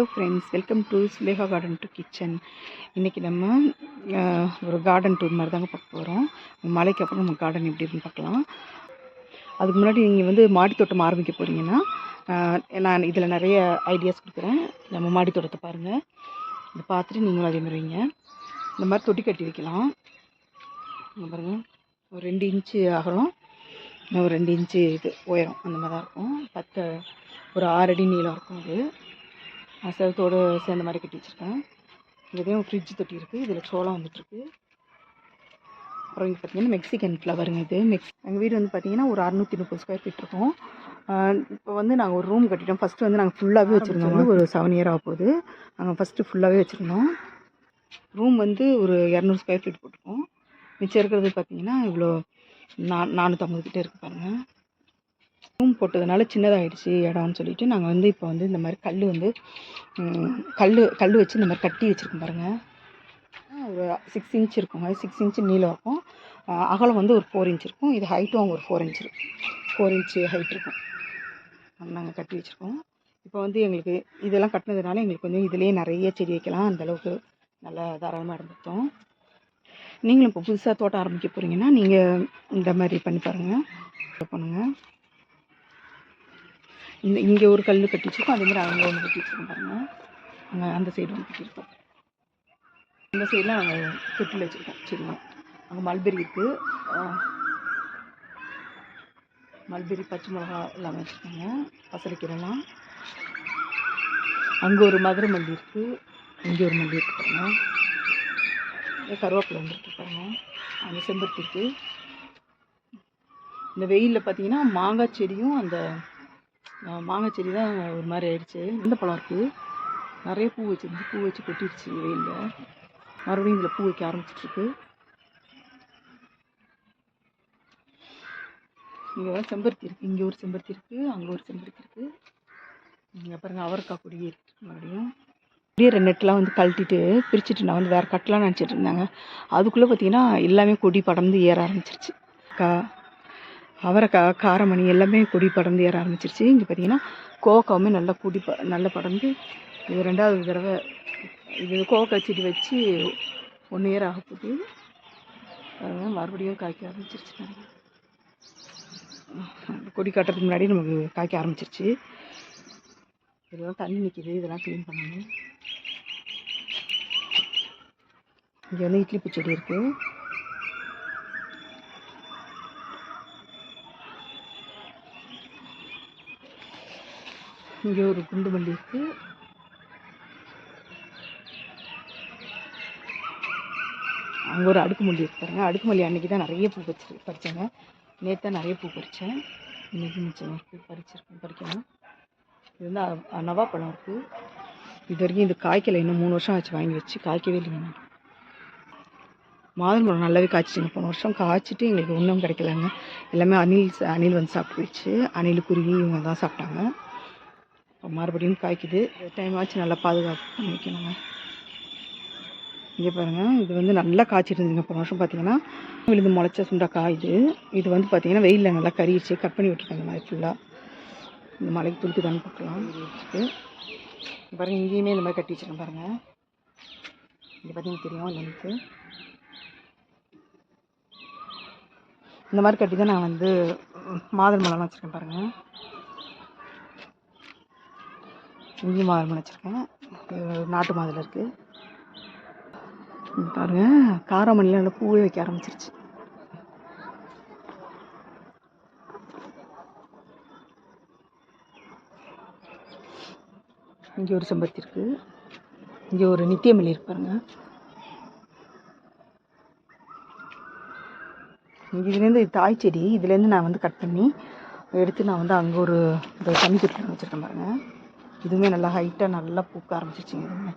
Hello friends welcome to Sulekha garden to kitchen இன்றைக்கி நம்ம ஒரு கார்டன் டூர் மாதிரி தாங்க பார்க்க போகிறோம் மலைக்கு அப்புறம் நம்ம கார்டன் எப்படி இருக்குன்னு பார்க்கலாம். அதுக்கு முன்னாடி நீங்கள் வந்து மாடித்தோட்டம் ஆரம்பிக்க போகிறீங்கன்னா நான் இதில் நிறைய ஐடியாஸ் கொடுக்குறேன். நம்ம மாடித்தோட்டத்தை பாருங்கள் இதை பார்த்துட்டு நீங்களும் அதே மாதிரி இந்த மாதிரி தொட்டி கட்டி வைக்கலாம். பாருங்கள் ஒரு ரெண்டு இன்ச்சு அகலம். ஒரு ரெண்டு இன்ச்சு இது உயரம். அந்த மாதிரி தான் இருக்கும். பத்து ஒரு ஆறு அடி நீளம் இருக்கும் அது. செவத்தோடு சேர்ந்த மாதிரி கட்டி வச்சுருக்கேன். இதுலேயும் ஃப்ரிட்ஜ் தொட்டி இருக்குது இதில் சோளம் வந்துட்டுருக்கு. அப்புறம் இங்கே பார்த்தீங்கன்னா மெக்சிகன் ஃப்ளவருங்க இது. மெக்ஸ் எங்கள் வீடு வந்து பார்த்தீங்கன்னா ஒரு அறுநூற்றி முப்பது ஸ்கொயர் ஃபீட் இருக்கும். இப்போ வந்து நாங்கள் ஒரு ரூம் கட்டிட்டோம். ஃபஸ்ட்டு வந்து நாங்கள் ஃபுல்லாகவே வச்சுருந்தோம். ஒரு செவன் இயர் ஆக போகுது நாங்கள் ஃபஸ்ட்டு ஃபுல்லாகவே வச்சுருந்தோம். ரூம் வந்து ஒரு இரநூறு ஸ்கொயர் ஃபீட் போட்டிருக்கோம். மிச்சம் இருக்கிறது பார்த்தீங்கன்னா இவ்வளோ நா நானூற்றம்பது கிட்டே இருக்குது பாருங்கள் ரூம் போட்டதுனால சின்னதாகிடுச்சு இடம்னு சொல்லிட்டு நாங்கள் வந்து இப்போ வந்து இந்த மாதிரி கல் வந்து கல் கல் வச்சு இந்த மாதிரி கட்டி வச்சுருக்கோம் பாருங்கள் ஒரு சிக்ஸ் இன்ச் இருக்குங்க சிக்ஸ் இன்ச்சு நீளம் இருக்கும் அகலம் வந்து ஒரு ஃபோர் இன்ச் இருக்கும். இது ஹைட்டும் ஒரு ஃபோர் இன்ச் இருக்கும். ஃபோர் இன்ச்சு ஹைட் இருக்கும். நாங்கள் கட்டி வச்சுருக்கோம். இப்போ வந்து எங்களுக்கு இதெல்லாம் கட்டினதுனால எங்களுக்கு வந்து இதுலேயே நிறைய செடி வைக்கலாம். அந்தளவுக்கு நல்லா தாராளமாக இருந்துட்டோம். நீங்களும் இப்போ புதுசாக தோட்டம் ஆரம்பிக்க போகிறீங்கன்னா நீங்கள் இந்த மாதிரி பண்ணி பாருங்கள் பண்ணுங்கள் இந்த இங்கே ஒரு கல் கட்டி வச்சிருக்கோம் அதே மாதிரி அங்கே ஒன்று கட்டி வச்சிருக்கோம் பாருங்கள் அங்கே அந்த சைடு ஒன்று கட்டியிருக்கோம். இந்த சைடெலாம் நாங்கள் தொட்டில் வச்சுருக்கோம் சரிங்களா? அங்கே மல்பெரி இருக்குது மல்பெரி பச்சை மிளகா எல்லாமே வச்சுருக்காங்க. பசலைக்கீரைலாம். அங்கே ஒரு மதுரை மல்லி இருக்குது இங்கே ஒரு மல்லி இருக்குது பாருங்க. கருவேப்பிலை வந்துருக்கு பாருங்க. அங்கே செம்பருத்தி இருக்குது இந்த வெயிலில் பார்த்தீங்கன்னா மாங்காய் செடியும் அந்த மாங்காய் செடி தான் ஒரு மாதிரி ஆயிடுச்சு. இந்த பழம் இருக்குது நிறைய பூ வச்சுருந்து பூ வச்சு கொட்டிடுச்சு வெயிலில். மறுபடியும் இதில் பூ வைக்க ஆரம்பிச்சிட்ருக்கு. இங்கே செம்பருத்தி இருக்குது இங்கே ஒரு செம்பருத்தி இருக்குது அங்கே ஒரு செம்பருத்தி இருக்குது இங்கே பாருங்கள் அவரைக்காய் கொடி இருக்குது மறுபடியும். அப்படியே ரெண்டு நெட்டெலாம் வந்து கழட்டிட்டு பிரிச்சுட்டு நான் வந்து வேறு கட்டலாம் நினச்சிட்டு இருந்தாங்க. அதுக்குள்ளே பார்த்தீங்கன்னா எல்லாமே கொடி படர்ந்து ஏற ஆரம்பிச்சிருச்சு. கா அவரைக்காய் காரமணி எல்லாமே கொடி படர்ந்து ஏற ஆரம்பிச்சிருச்சு. இங்கே பார்த்தீங்கன்னா கோவக்காவுமே நல்லா குடி ப நல்லா படர்ந்து இது ரெண்டாவது தடவை இது கோவக்காய் செடி வச்சு ஒன் இயர் ஆக போகுது. அதனால மறுபடியும் காய்க்க ஆரம்பிச்சிருச்சு நிறைய கொடி கட்டுறதுக்கு முன்னாடி நமக்கு காய்க்க ஆரம்பிச்சிருச்சு. இதெல்லாம் தண்ணி நிற்கிது இதெல்லாம் க்ளீன் பண்ணணும். இங்கே வந்து இட்லி பூச்செடி இருக்குது இங்கே ஒரு குண்டு மல்லி இருக்குது அங்கே ஒரு அடுக்கு மல்லி இருக்கு பாருங்க. அடுக்கு மல்லி அன்றைக்கி தான் நிறைய பூ பறிச்சு பறித்தேங்க நேற்று தான் நிறைய பூ பறித்தேன் இன்றைக்கி மிச்சம் இருக்குது பறிச்சிருக்கேன் பறிக்கணும். இது வந்து நவா பழம் நவாப்பழம் இருக்குது இது வரைக்கும் இது காய்க்கலை. இன்னும் மூணு வருஷம் ஆச்சு வாங்கி வச்சு. காய்க்கவே இல்லைங்க நான் மாதுளம்பழம் நல்லாவே காய்ச்சிட்டுங்க போன வருஷம் காய்ச்சிட்டு எங்களுக்கு ஒன்றும் கிடைக்கலங்க. எல்லாமே அணில் ச- அணில் வந்து சாப்பிட்டு போயிடுச்சு. அணில் குருவி இவங்க தான் சாப்பிட்டாங்க. இப்போ மறுபடியும் காய்க்குது. டைம் ஆச்சு நல்லா பாதுகாப்பு பண்ணி வைக்கணுங்க. இங்கே பாருங்கள் இது வந்து நல்லா காய்ச்சிருந்துங்க போன வருஷம் பார்த்தீங்கன்னா விழுந்து முளைச்ச சுண்டக்காய் இது இது வந்து பார்த்தீங்கன்னா வெயிலில் நல்லா கறிச்சு கட் பண்ணி விட்டுருக்காங்க மாதிரி ஃபுல்லாக இந்த மலைக்கு துளுத்துதான்னு பார்க்கலாம் வச்சுட்டு. பாருங்க இங்கேயுமே இந்த மாதிரி கட்டி வச்சுருக்கேன் பாருங்கள் இங்கே பார்த்தீங்கன்னா தெரியும் லென்த்து இந்த மாதிரி கட்டி தான் நான் வந்து மாதிரி மலைலாம் வச்சுருக்கேன் பாருங்கள் இங்கேயும் மாதுளை வச்சுருக்கேன். நாட்டு மாதுளை இருக்குது பாருங்கள் பாருங்க நல்லா பூவே வைக்க ஆரம்பிச்சிருச்சு. இங்கே ஒரு செம்பருத்தி இருக்குது இங்கே ஒரு நித்தியமல்லி இருக்கு பாருங்க. இதுலேருந்து தாய் செடி இதுலேருந்து நான் வந்து கட் பண்ணி எடுத்து நான் வந்து அங்கே ஒரு இந்த தண்ணி தொட்டில் வச்சுருக்கேன் பாருங்கள் இதுவுமே நல்லா ஹைட்டாக நல்லா பூக்க ஆரம்பிச்சிச்சிங்க இதுவுமே.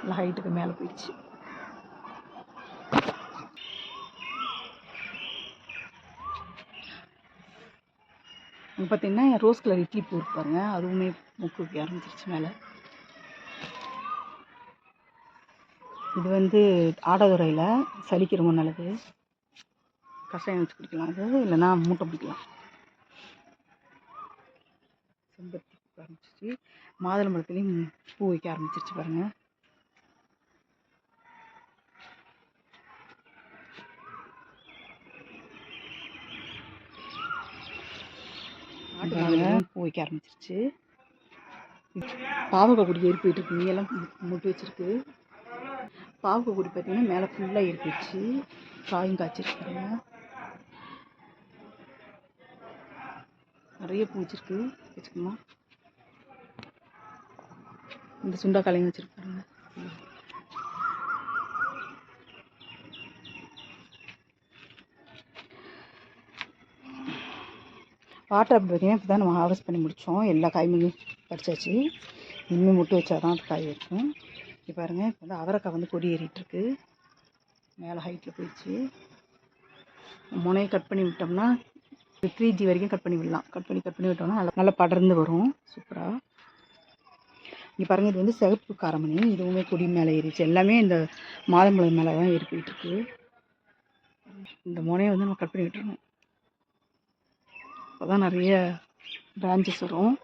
நல்லா ஹைட்டுக்கு மேலே போயிடுச்சு. பார்த்தீங்கன்னா பார்த்தீங்கன்னா ரோஸ் கலர் இட்லி பூ இருப்பாருங்க அதுவுமே மூக்கு வைக்க ஆரம்பிச்சிருச்சு மேலே. இது வந்து ஆடதுறையில் சளிக்கு ரொம்ப நல்லது. கஷாயம் வச்சு குடிக்கலாம். அது இல்லைன்னா மூட்டை பிடிக்கலாம். செம்பருத்தி. பூக்க ஆரம்பிச்சிச்சு மாதுளம்பழத்துலேயும் பூ வைக்க ஆரம்பிச்சிருச்சு பாருங்கள் பூ வைக்க ஆரம்பிச்சிருச்சு. பாவக்காய் கொடி ஏறி போயிட்டு இருக்கு. இங்கெல்லாம் முட்டு வச்சிருக்கு. பாவக்காய் கொடி பார்த்தீங்கன்னா மேலே ஃபுல்லாக ஏறி போயிடுச்சு. காயும் காய்ச்சிருக்காங்க நிறைய பூ வச்சிருக்கு. வச்சுக்கோமா இந்த சுண்டக்காலையும் வச்சிருக்காங்க வாட்டர் அப்படி பார்த்தீங்கன்னா இப்போ தான் நம்ம ஹார்வெஸ்ட் பண்ணி முடித்தோம் எல்லா காயுமே பறிச்சாச்சு. இன்னும் முட்டு வச்சா தான் அது காய் வைக்கும் இப்போ பாருங்கள் இப்போ வந்து அவரைக்காய் வந்து கொடி ஏறிட்டுருக்கு மேலே ஹைட்டில் போயிடுச்சு. முனையை கட் பண்ணி விட்டோம்னா த்ரீ ஜி வரைக்கும் கட் பண்ணி விடலாம். கட் பண்ணி கட் பண்ணி விட்டோம்னா நல்லா நல்லா படர்ந்து வரும். சூப்பராக இங்கே பாருங்கள் இது வந்து சிகப்பு காரமணி. இதுவுமே கொடி மேலே ஏறிச்சு எல்லாமே இந்த மாதம்பழம் மேலே தான் ஏறி போயிட்டுருக்கு இந்த முனையை வந்து நம்ம கட் பண்ணி விட்டுருணும் அப்போ தான் நிறைய பிரான்ச்சஸ் வரும்.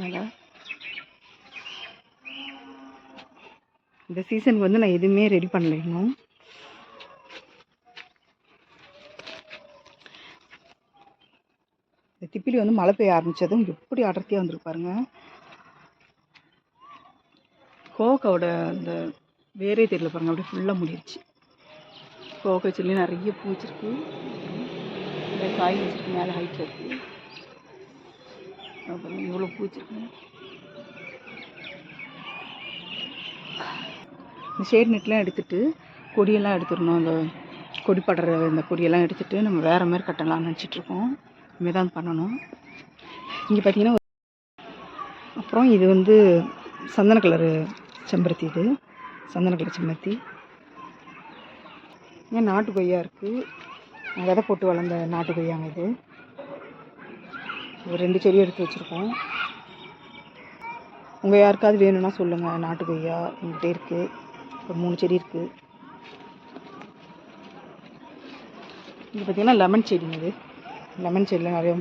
மேலே. இந்த சீசனுக்கு வந்து நான் எதுவுமே ரெடி பண்ணல இன்னும். இந்த திப்பிலி வந்து மழை பெய்ய ஆரம்பித்ததும் எப்படி அடர்த்தியாக வந்துருக்கு கோவக்காவோட அந்த வேரே தெரியல பாருங்க அப்படியே ஃபுல்லாக முடிடுச்சு கோவக்காய் செல்லி நிறைய பூ வச்சிருக்கு. நிறைய காய் வச்சிருக்கு மேலே ஹைட்டில் இருக்குது அப்புறம் இவ்வளோ பூச்சிருக்கு இந்த ஷேட் நெட்லாம் எடுத்துட்டு கொடியெல்லாம் எடுத்துடணும் அந்த கொடி படுற இந்த கொடியெல்லாம் எடுத்துட்டு நம்ம வேறு மாதிரி கட்டலாம்னு நினச்சிட்ருக்கோம் இனிமேல் தான் பண்ணணும். இங்கே பார்த்தீங்கன்னா அப்புறம் இது வந்து சந்தன கலரு செம்பருத்தி இது. சந்தனக்கலை செம்பருத்தி. ஏன் நாட்டு கொய்யா இருக்குது விதை போட்டு வளர்ந்த நாட்டு கொய்யாங்க இது. ஒரு ரெண்டு செடி எடுத்து வச்சுருக்கோம். உங்கள் யாருக்காவது வேணும்னா சொல்லுங்கள் நாட்டு கொய்யா எங்கிட்ட இருக்குது ஒரு மூணு செடி இருக்குது இது பார்த்திங்கன்னா லெமன் செடிங்க இது. லெமன் செடியில் நிறைய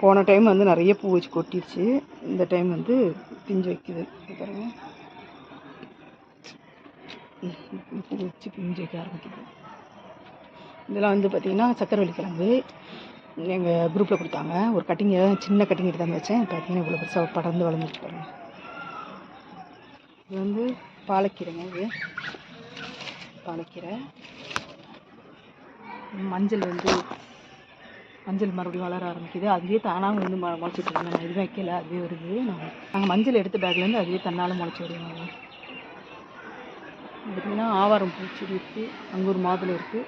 போன டைம் வந்து நிறைய பூ வச்சு கொட்டிடுச்சு இந்த டைம் வந்து பிஞ்சு வைக்குது. பாருங்கள் பூ வச்சு பிஞ்சு வைக்க ஆரம்பிக்குது இதெல்லாம் வந்து பார்த்திங்கன்னா சக்கரவள்ளி கிழங்கு. எங்கள் குரூப்பில் கொடுத்தாங்க. ஒரு கட்டிங் சின்ன கட்டிங் எடுத்தாந்து வச்சேன். பார்த்தீங்கன்னா இவ்வளோ பெருசாக படர்ந்து வளர்ந்துட்டு பாருங்க. இது வந்து பாலக்கீரைங்க இது. பாலக்கீரை. மஞ்சள் வந்து மஞ்சள் மறுபடியும் வளர ஆரம்பிக்குது. அதுவே தானாக வந்து மொ முளைச்சிட்டு இருக்கு. நம்ம எதுவும் வைக்கல. அதுவே வருது. நாங்கள் நாங்கள் மஞ்சள் எடுத்த பேக்லேருந்து அதுவே தன்னால் முளைச்சி வருவாங்க பார்த்திங்கன்னா ஆவாரம் பூச்செடி இருக்குது அங்கே ஒரு மாதுளை இருக்குது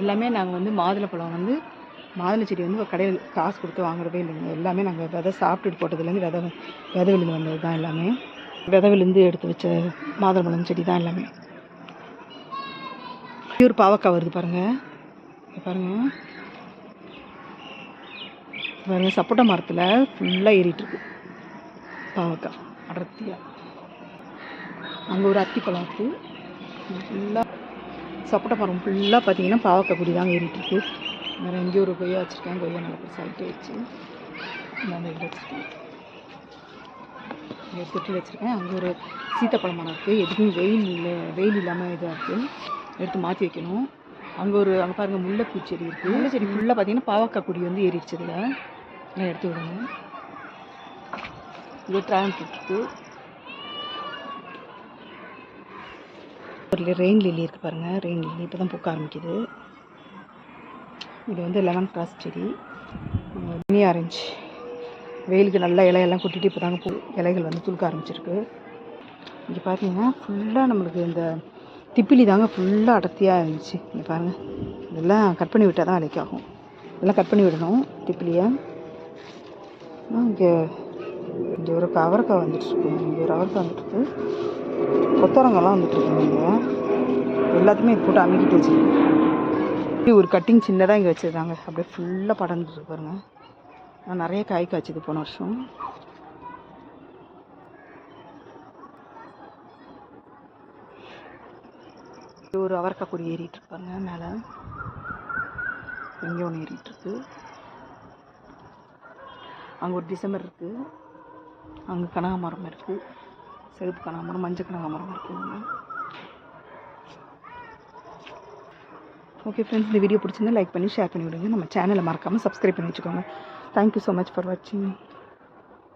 எல்லாமே நாங்கள் வந்து மாதுளை பழம் வந்து மாதுளை செடி வந்து கடையில் காசு கொடுத்து வாங்குறதே இல்லைங்க. எல்லாமே நாங்கள் விதை சாப்பிட்டுட்டு போட்டதுலேருந்து விதை விதை விழுந்து வந்தது தான் எல்லாமே. விதை விழுந்து எடுத்து வச்ச மாதுளை பழம் செடி தான் எல்லாமே. பியூர் பாவக்காய் வருது பாருங்கள் பாருங்கள் பாருங்கள் சப்போட்டா மரத்தில் ஃபுல்லாக ஏறிட்டுருக்கு பாவக்காய் அடர்த்தியாக அங்கே ஒரு அத்திப்பழம் இருக்குது ஃபுல்லாக சப்போட்டா மரம் ஃபுல்லாக பார்த்தீங்கன்னா பாவக்காய் கொடி தாங்க ஏறிட்டுருக்கு. வேறு எங்கேயோ ஒரு கொய்யா வச்சுருக்கேன். கொய்யா நல்லா பெருசாகிட்டே வச்சு. நான் இதில் வச்சுருக்கேன் இங்கே தொட்டில் வச்சுருக்கேன். அங்கே ஒரு சீத்தாப்பழம் மரம் இருக்குது எதுக்கும் வெயில் இல்லை வெயில் இல்லாமல் இதாக இருக்குது எடுத்து மாற்றி வைக்கணும். அங்கே ஒரு அங்கே பாருங்கள் முல்லைப்பூ செடி இருக்குது முல்லை செடி ஃபுல்லாக பார்த்தீங்கன்னா பாவக்காய் கொடி வந்து ஏறிடுச்சு இதில். எல்லாம் எடுத்து விடணும். இது ஃப்ரூட் இருக்குது ஒரு ரெயின் லில்லி இருக்குது பாருங்கள் ரெயின் லில்லி இப்போ தான் பூக்க ஆரம்பிக்குது. இது வந்து லெமன் கிராஸ் செடி. மினி ஆரஞ்சு வெயிலுக்கு நல்லா இலையெல்லாம் கொட்டிட்டு இப்போ தாங்க பூ இலைகள் வந்து துளுக்க ஆரம்பிச்சிருக்கு. இங்கே பார்த்தீங்கன்னா ஃபுல்லாக நம்மளுக்கு இந்த திப்பிலி தாங்க ஃபுல்லாக அடர்த்தியாக இருந்துச்சு. இங்கே பாருங்கள் இதெல்லாம் கட் பண்ணி விட்டால் தான் அலைக்காகும் எல்லாம் இதெல்லாம் கட் பண்ணி விடணும் திப்பிலியை. இங்கே இங்கே ஒரு அவரைக்காய் வந்துட்டுருக்கு. இங்கே ஒரு அவரைக்காய் வந்துட்டுருக்கு. கொத்தவரங்காலாம் வந்துட்டுருக்குங்க இங்கே. எல்லாத்தையுமே இது போட்டு அமைக்கிட்டு வச்சுருக்கேன். இப்படி ஒரு கட்டிங் சின்னதாக இங்கே வச்சுருக்காங்க. அப்படியே ஃபுல்லாக படர்ந்துட்டு பாருங்க. நான் நிறைய காய் காய்ச்சிது போன வருஷம். ஒரு அவரைக்காய் கொடி ஏறிட்டு இருப்பாங்க மேலே. இங்கே ஒன்று ஏறிட்டு இருக்கு. அங்கே ஒரு டிசம்பர் இருக்குது அங்கே கனகாமரம் இருக்குது செருப்பு கனகாமரம் மஞ்சள் கனகாமரம் இருக்குதுங்க ஓகே ஃப்ரெண்ட்ஸ் இந்த வீடியோ பிடிச்சிருந்தா லைக் பண்ணி ஷேர் பண்ணி விடுங்க. நம்ம சேனலை மறக்காமல் சப்ஸ்கிரைப் பண்ணி வச்சுக்கோங்க. தேங்க்யூ ஸோ மச் ஃபார் வாட்சிங்